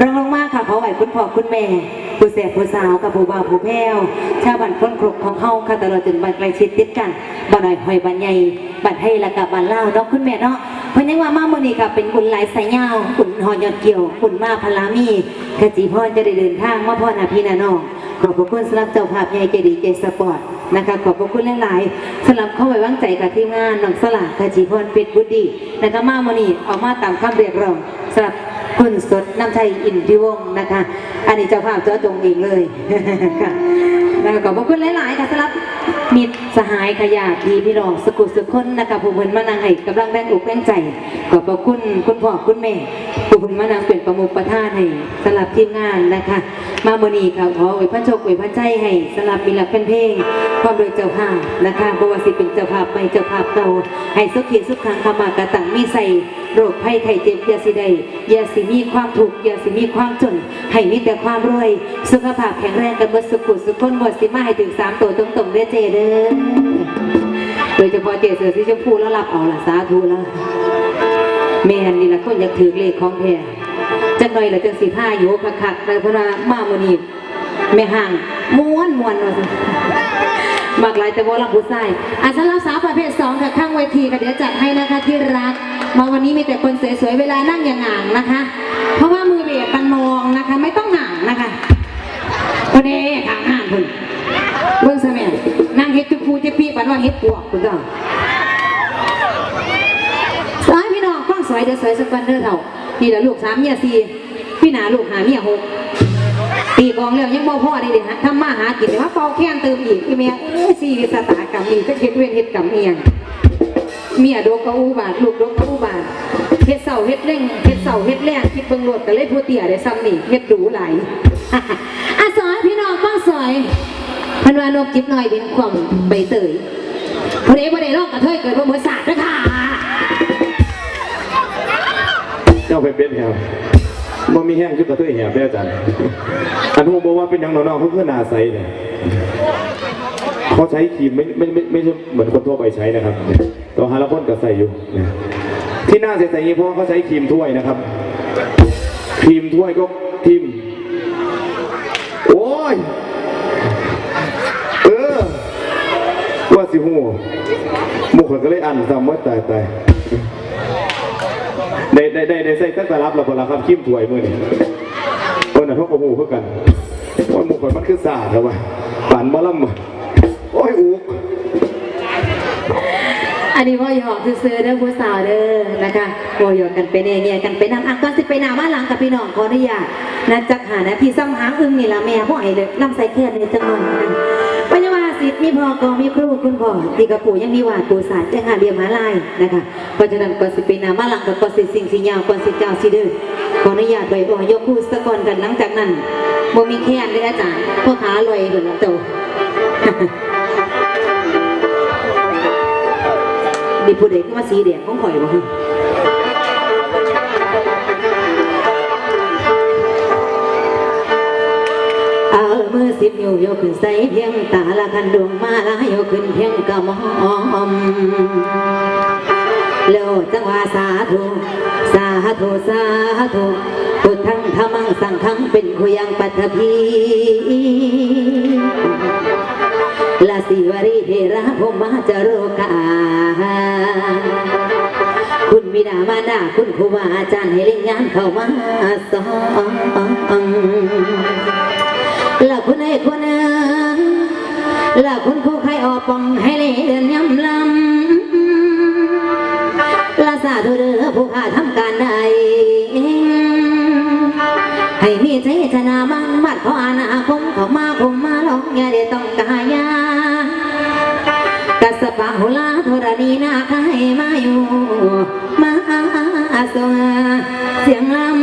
รองลงมากค่ะขอไหวคุณพ่อคุณแม่ ผู้แสบผู้สาวกับผู้บ่าวผู้แพ้วชาวบ้านคนครกของเฮาค่ะตลอดจนบ้านไกลชิดติดกันบ้านหน่อยหอยบ้านใหญ่บ้านให้ละกับบ้านเล่าเนาะคุณแม่เนาะเพราะยังว่ามาโมนี้ค่ะเป็นบุญหลายสายยาวบุญหอยอดเกี่ยวบุญมาพลามีกะจีพ่อจะได้เดินทางมาพ่อนาพี่นาน้องขอบพระคุณสำหรับเจ้าภาพใหญ่ใจดีใจสปอร์ตนะคะขอบพระคุณหลายๆสำหรับเข้าไว้วางใจกับทีมงานน้องสลากกะจีพรเป็ดบุตรดีนะคะมาโมนี้เอามาตามคำเรียกร้องสำหรับ คุณสดน้ำไทยอินทิวงนะคะ อันนี้เจ้าภาพเจ้าตรงเองเลยค่ะแล้วก็ขอบคุณหลายๆค่ะสำหรับมิตรสหายขยาดีพี่รองสกุลสุขคนนะคะผู้เพิ่นมานังให้กำลังแรงอกแรงใจขอบพระคุณคุณพ่อคุณแม่ผู้เพิ่นมานังเป็นประมุขประธานให้สำหรับทีมงานนะคะ มาโมนีค่ะขออวยพระโชคอวยพระใจให้สำหรับมิลักเป็นเพลงความโดยเจ้าภาพนะคะบว่าสิเป็นเจ้าภาพใหม่เจ้าภาพเก่าให้สุขีสุขขังขมากระตังมีใส่โรคภัยไข้เจ็บยาสิได้ยาสิมีความทุกยาสิมีความจนให้มีแต่ความรวย สุขภาพแข็งแรงกันเบิดสุขุสุขคนหมดสิมาให้ถึงสามตัวตรงๆเด้เจเด้อโดยเฉพาะเจเสือสีชมพูแล้วรับเอาล่ะสาธุ ยากถือเลขของแท้จังหน่อยละจังสีผ้าอยู่คักๆแต่พระว่ามาโมนีแม่ห่างม้วนม้วนว่าซั่นมากหลายแต่ว่าลำผู้ชายอะสำหรับสาวประเภทสองค่ะข้างเวทีค่ะเดี๋ยวจัดให้นะคะที่รักมาวันนี้มีแต่คนสวยๆเวลานั่งอย่างห่างนะคะ เพราะว่ามือเบียดมันมองนะคะ ไม่ต้องห่างนะคะคนนี้ห่างห่างคุณเบิ้งซะแม่นั่งเฮ็ดจุกูจะปีปันว่าเฮ็ดปวกคุณจ้าสายพี่น้องฟัง สวยสักวันเด้อเถ่านี่แหละลูกสามเมียสี่พี่หนาลูกหาเมียหกตีกองแล้วยังบ่พ่อได้เด้ฮะทำมาหากินแต่ว่าเป่าแค้นเติมอีกอีเมียเอ้ยสี่สตากรรมนี่ก็เฮ็ดเว้นเฮ็ดกรรมเอียงเมียโดกกะอูบาทลูกโดกกะอูบาทเฮ็ดเสาเฮ็ดเร่งเฮ็ดเสาเฮ็ดแรงคิดเบิ่งโลดก็เลยผู้เตี้ยได้ซ้ำนี่เฮ็ดดูหลายอะสอยพี่น้องฟังสอยพันวานกจิบหน่อยเป็นความใบเตยพอดีบ่ได้ลอกกระเทยเกิดบ่เหมือนศาด้วยค่ะ ไปเป็นแหวบ่มีแห้งชุดกระเทยแหวเด้ออาจารย์อันนู้บอกว่าเป็นยังน้องๆเขาเพื่อนาใสเนี่ยเขาใช้ครีมไม่ไม่ไม่ไม่ใช่เหมือนคนทั่วไปใช้นะครับตัวฮาราพอนก็ใส่อยู่นะที่หน้าใสๆอย่างนี้เพราะเขาใช้ครีมถ้วยนะครับครีมถ้วยก็ทิมโอ้ยเออว่าสิหูหมุกก็เลยอันซ้ำว่าตายตาย ได้ได้ได้ได้ใส่ตั้งแต่รับเราพอละครับคิมถวยมือนี่คนน่ะพวกกระหูเพื่อกันว่าหมูข่อยมันคือสาดแล้ววะฝันมาล่ำโอ้ยอูอันนี้ว่าหยอกซื้อเด้อผู้สาวเด้อนะคะว่าหยอกกันไปเนี่ยเนี่ยกันไปนำอะก่อนสิไปนาบ้านหลังกับพี่น้องขออนุญาตนะจักหานะพี่ซ้ำหางอึ้งนี่ละแม่พ่อไอ้เลยนำใส่แค่ในจังหวัดนะปัิทธิ์มีพ่อก็มีครูคุณพ่อที่กระปู่ยังมีวาดปู่ศาร์จังหาเรียมาลายนะคะเพราะฉะนั้นก่อนสิไปหนาบ้าหลังกับก่อนสิสิ่งสิยาวก่อนสิเจ้าสิเด้อขออนุญาตไว้บ่ยกคู่สะกอนกันหลังจากนั้นบ่มีแค่นเลยอาจารย์พ่อขาลอยเหมือนเจ้ามีผู้ใดก็มาสีแดงของข่อยบ่ฮะ สิบนิ้วยกขึ้นใส่เพียงตาละคันดวงมาละยกขึ้นเพียงกระมอมแล้วจังหวะสาธุสาธุสาธุพุทธังธรรมังสังฆังเป็นคุยังปัทภีลาสิวรีเทระพมมาจโรกาคุณบิดามารดาคุณครูบาอาจารย์ให้เล่นงานเข้ามาสอ นละคุณไอ้คนนึงละคุณครูใครออกปองให้เล่นเดินย้ำลำละสาธุเด้อผู้ข้าทำการใดให้มีใจชนะมันบัดขออนาคมเข้ามาคมมาลองอย่าได้ต้องกายากัสปะหุลาโทรณีนาคให้มาอยู่ มาสวเสียงลำ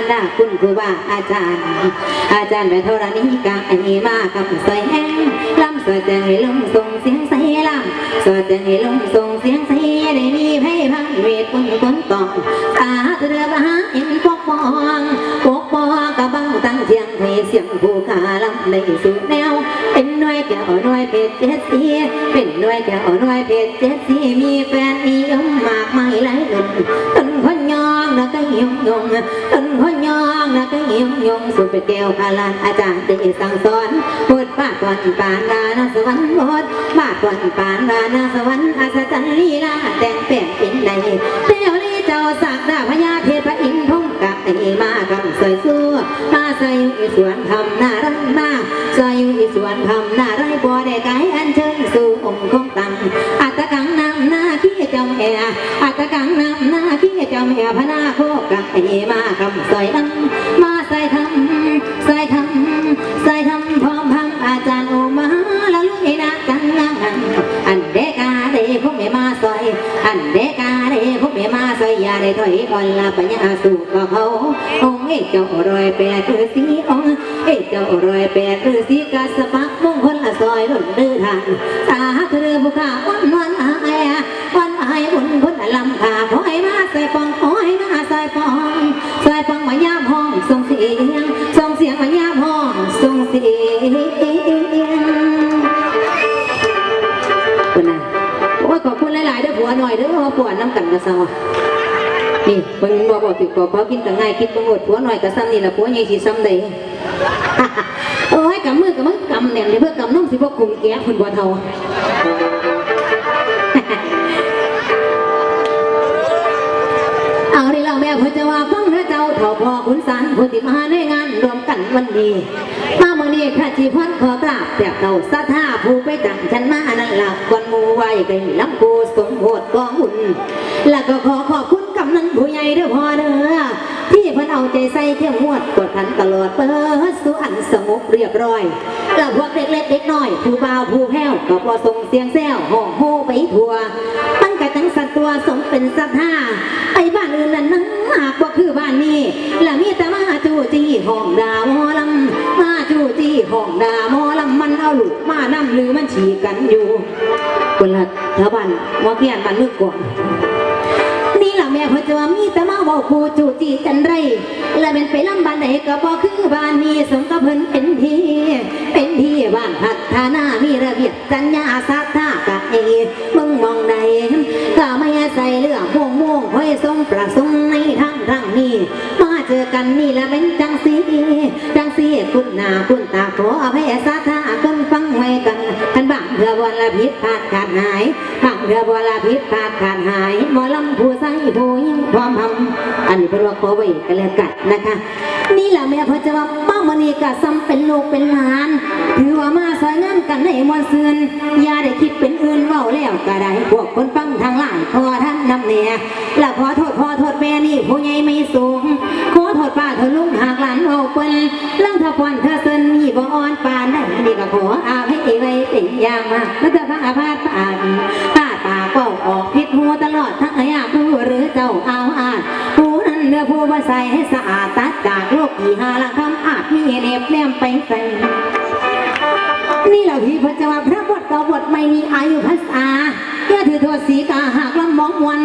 ามารดาคุณครูบาอาจารย์ อาจารย์ไปเท่านี้กะไอ้มากับใส่แห้งลำสวดจังให้ลมส่งเสียงใส่ลำสวดจังให้ลมส่งเสียงใส่ได้มีไพ่พังเวทปุ่นปุ่นตอนตาเรือมาหาเอ็นปกป้องปกป้องกะบังตั้งเทียงเพเสียงผู้ขาลำในสุดแนว เป็นหน่วยแก้วหน่วยเพชรเจ็ดสีเป็นหน่วยแก้วหน่วยเพชรเจ็ดสีมีแฟนนิยมมากมายหลายหนุ่มต้นคนยองนะก็ยงยง องนะก็ยงยงสุดเป็นแก้วพาลานอาจารย์ได้สั่งสอนบทบาทวันปานดานาสวรรค์บทบาทวันปานดานาสวรรค์อาศจรรย์ลีลาแต่งแปลงเป็นใดเทวลีเจ้าสักดาพญาเทพอินทร์พงกับไอมากำสวยสู้มาใส่อยู่อีสวนทำน่ารักมากใส่อยู่อีสวนทำน่ารักบ่ได้ไกลอันเชิญสู่องค์คงตังอัตตะกังนำหน้าขี้เจ้าแม่อัตตะกังนำหน้าขี้เจ้าแม่พนา สีกาสปักมงคลละซอยรุ่นดื้อทานสาธุเรือผู้ข้าวันวันอายวันอายบุญพุทธลำขาขอให้มาใส่ปองขอให้มาใส่ปองใส่ปองมายามห้องส่งเสียงส่งเสียงมายามห้องส่งเสียงคุณน่ะโอ้ขอบคุณหลายๆเด้อผัวหน่อยเด้อว่าผัวน้ำกันกระซังวนี่เบิ่งบ่บอกติดกอเขากินกันง่ายคิดบ่หมดผัวหน่อยกระซ้ำนี่ละผัวใหญ่สิซ้ำใดโอ้ย กำมือกับมือกำเนี่ยเดี๋ยเพื่อกำน้องสิบ่คุมแก้คุณบ่เทาเอาดิเราแม่พื่อจะว่าฟังพระเจ้าเถ่าพ่อขุนสันผู้ที่มาในงานรวมกันวันนี้มาเมื่อนี้ข้าจีพันขอกราบแบบเต่าสะท่าผู้ไปจังฉันมานั่นหลักกวนมูไว้เป็นลำกูสมโพธกองหุ่นแล้วก็ขอขอบคุณกำนันผู้ใหญ่ด้อพ่อเด้อ ที่เพิ่นเอาใจใส่เข้มงวดกดขันตลอดเปิดสุอันสงบเรียบร้อยแล้วพวกเด็กเล็กเด็กน้อย ผู้บ่าวผู้แพ้วก็พอส่งเสียงแซวห้อโฮไปทั่วมันกะจังสัตว์ตัวสมเป็นสัตว์ห้าไอ้บ้านอื่นนั่นนังหากว่าคือบ้านนี้และมีแต่มาจูจี้ห้องดาหมอลำมาจูจี้ห้องดาหมอลำมันเอาลูกมานำหรือมันฉีกันอยู่คนละแถวบ้านหมอเกียนบ้านเมืองก่อนนี่ล่ะ แม่เพิ่นจะว่ามีแต่มาเว้าคูจูจีจันไร และเป็นไปลำบานใดก็บ่คือบ้านนี้สมกับเพิ่นเป็นที่ เป็นที่บ้านพัฒนามีระเบียบจัญญาสัทธากะเอมึงมองใดก็ไม่ใส่เรื่องม่วงม่วงห้อยทรงประสงค์ในทางทางนี้มาเจอกันนี่และเป็นจังสีจังสีคุณหน้าคุณตาขออภัยสัทธาค ละผิดพาดขาดหายบางเถื่อวันละผิดพาดขาดหายหมอลำผู้ใส่ผู้ยิ่งความทำอันนี้เป็นว่าขอไว้กันแล้วกันนะคะ นี่แหละแม่เพอจะว่าบ้ามันนี่ก็ซ้ำเป็นลูกเป็นหลาน ถือว่ามาซอยงานกันในมวลซืนอย่าได้คิดเป็นอื่นเว้าแล้วก็ได้พวกคนฟังทางหลายขอท่านนำเนี่ยและขอโทษขอโทษแม่นี่ผู้ใหญ่ไม่สูงขอโทษป้าเธอลุงหากหลานเอาเปิ้นลังทพรเธอเซินมีบ่อ่อนปานได้นี่ก็ขอ ยางมาแล้วจะพระอาพาธปานตาปาก็ออกพิษหัวตลอดทั้งอยาผู้หรือเจ้าเอาอาจผู้นั้นเนื้อผู้ว่าใส่ให้สะอาดตัดจากโลกกี่หาละคำอาจมีเน็บแนมไปใส่นี่แหละที่พระเจ้าว่าพระบทเก่าบทไม่มีอายุภาษาเพื่อถือโทษสีกาหากลำมองมวน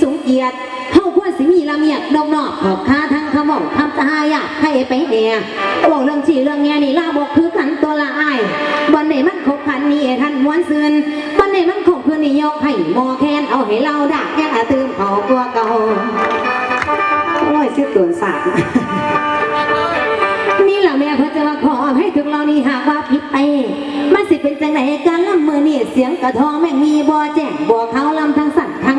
สูงเกียรติเฮาควรสิมีละเมียดอกนอกขอบค้าทั้งขมอกทำตายาให้ไปแน่บอกเรื่องชีเรื่องแง่นี่ลาบอกคือกันตัวละอายบันไหนมันขบขันนี่ท่านม้วนซืนบันไหนมันขบคืนนี่ยกให้มอแคนเอาให้เราดักแย่อาตืมเขากลัวเก่าโอ้ยชื่อตัวสาดนี่แหละแม่เพื่อจะมาขอให้ถึงเรานี่หากว่าผิดไปมันสิเป็นจังไหนการลำมือนี่เสียงกระทองแม่งมีบ่แจ้งบ่เขาลำทงสั่นทั้ง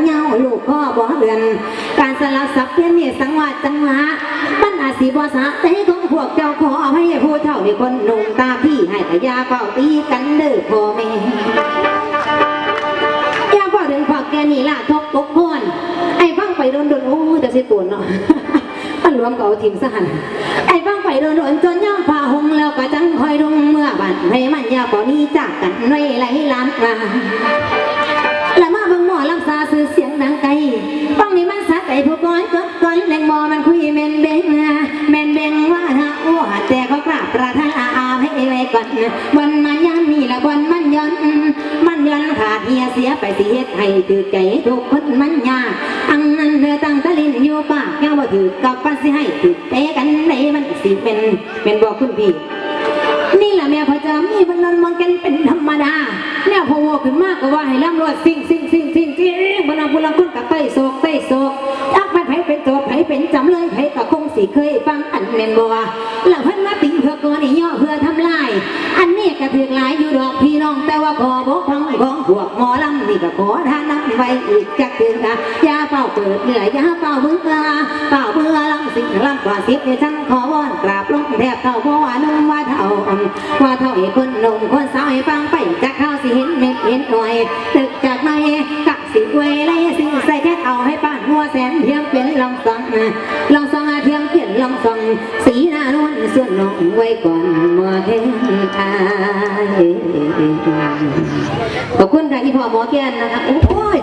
เงาลูกข้อบ่เดือนการสลับสับเพี้ยนนี่สังวาจังหวะมันอาสีบอสะแต่ของพวกเจ้าขอให้ผู้เฒ่าในคนหนุ่มตาพี่ให้กะยาเป่าตีกันเด้อพ่อแม่อยาพ่อถึงพวกแกนี่ล่ะทกปกพอนไอ้ฟังไปโดนโดนโอ้แต่สิตัวเนาะอันรวมเก่าทิมสหันไอ้ฟังไปโดนโดนจนย่อมผ้าหงแล้วก็จังคอยดุงเมื่อบัดให้มันยาปอนี้จากกันไว้ไหลล้านมาและมาบิ่งหมอลำซาซื้อเสียงดังไกลฟังนี่มันส ไก่ผู้ก้อนกดก้อนแรงมอมันคุยแม่นเบงแมนเบงว่าฮะโอ้แต่ก็กราบประทานอาอาให้ไว้ก่อนวันมันยันนี่ละวันมันย้อนมันย้อนขาดเฮียเสียไปสิเฮ็ดให้ถือใจทุกคนมันยากอังนั้นเธอตั้งตะลินอยู่ปากแก้วบ่ถือกับปันสิให้ถือเตะกันในมันสิเป็นเป็นบอกคุณพี่นี่แหละแม่พอจะมีบันนนมองกันเป็นธรรมดาแนวพอวอขึ้นมากก็ว่าให้ร่ำรวยสิ่งสิ่ง ไต้โศกไต้โศกจักไปไผเป็นโจทย์ไผเป็นจำเลยไผก็คงสิเคยฟังอันแม่นบ่ว่าแล้วเพิ่นมาติงเพื่อก่อนี่ย่อเพื่อทำลาย อันนี้ก็ถือหลายอยู่ดอกพี่น้องแต่ว่าขอบกพร่องของพวกหมอลำนี่ก็ขอทานน้ำไว้อีกจักเถือนะยาเป่าเปิดเหนื่อยยาเป่าเบื่อเป่าเบื่อลำสิ่งลำกว่าสิบเนี่ยฉันขอวอนกราบลงแทบเท่าพ่อว่านุ่มว่าเท่าว่าเท่าไอ้คนหนุ่มคนสาวให้ฟังไปจาก ลองสองอาเทียงเปลี่ยนลองสองสีหน้านวลส่วนน้องไว้ก่อนมาเห็นทายขอบคุณค่ะอีพ่อหมอแกนนะคะโอ้ย